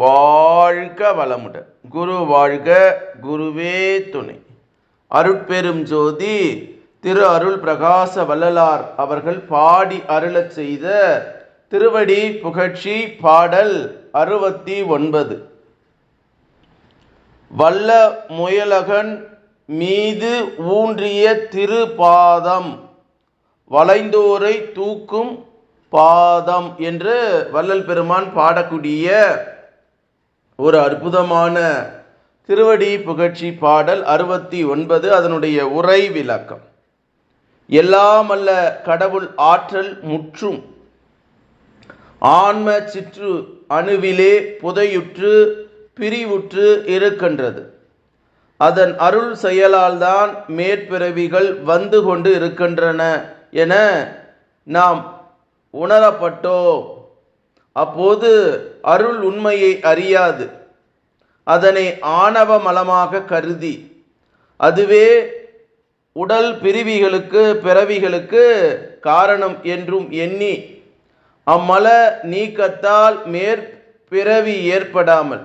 வாழ்க வளமுடன். குரு வாழ்க குருவே துணை. அருட்பெரும் ஜோதி திரு அருள் பிரகாச வள்ளலார் அவர்கள் பாடி அருளச் செய்த திருவடி புகழ்ச்சி பாடல் அறுபத்தி ஒன்பது. வல்ல முயலகன் மீது ஊன்றிய திருபாதம் வளைந்தோரை தூக்கும் பாதம் என்று வள்ளல் பெருமான் பாடக்கூடிய ஒரு அற்புதமான திருவடி புகழ்ச்சி பாடல் அறுபத்தி ஒன்பது அதனுடைய உரை விளக்கம். எல்லாம் அல்ல கடவுள் ஆற்றல் முற்றும். ஆன்ம சிற்று அணுவிலே புதையுற்று பிரிவுற்று இருக்கின்றது. அதன் அருள் செயலால் தான் மேற்பிறவிகள் வந்து கொண்டு இருக்கின்றன என நாம் உணரப்பட்டோம். அப்போது அருள் உண்மையை அறியாது. அதனை ஆணவ மலமாக கருதி அதுவே உடல் பிரிவிகளுக்கு பிறவிகளுக்கு காரணம் என்றும் எண்ணி அம்மல நீக்கத்தால் மேற்பிறவி ஏற்படாமல்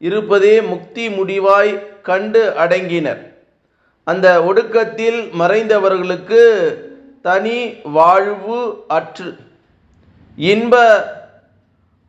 இருப்பதே முக்தி முடிவாய் கண்டு அடங்கினர். அந்த ஒடுக்கத்தில் மறைந்தவர்களுக்கு தனி வாழ்வு அற்று. இன்ப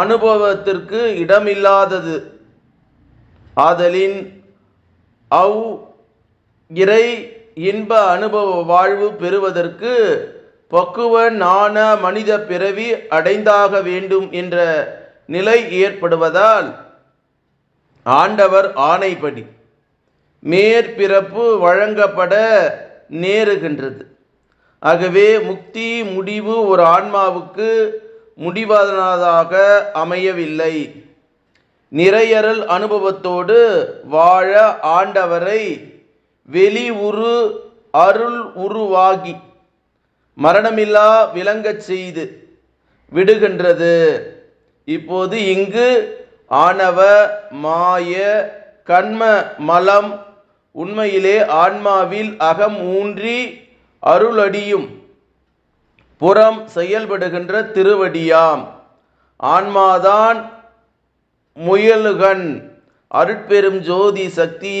அனுபவத்திற்கு இடமில்லாதது. ஆதலின் அவ் இறை இன்ப அனுபவ வாழ்வு பெறுவதற்கு பக்குவ நாண மனித பிறவி அடைந்தாக வேண்டும் என்ற நிலை ஏற்படுவதால் ஆண்டவர் ஆணைப்படி மேற்பிறப்பு வழங்கப்பட நேருகின்றது. ஆகவே முக்தி முடிவு ஒரு ஆன்மாவுக்கு முடிவானதாக அமையவில்லை. நிறையறல் அனுபவத்தோடு வாழ ஆண்டவரை வெளி உரு அருள் உருவாகி மரணமில்லா விளங்கச் செய்து விடுகின்றது. இப்போது இங்கு ஆணவ மாய கண்ம மலம் உண்மையிலே ஆன்மாவில் அகம் ஊன்றி அருளடியும். புறம் செயல்படுகின்ற திருவடியாம். ஆன்மாதான் முயலுகன். அருட்பெரும் ஜோதி சக்தியே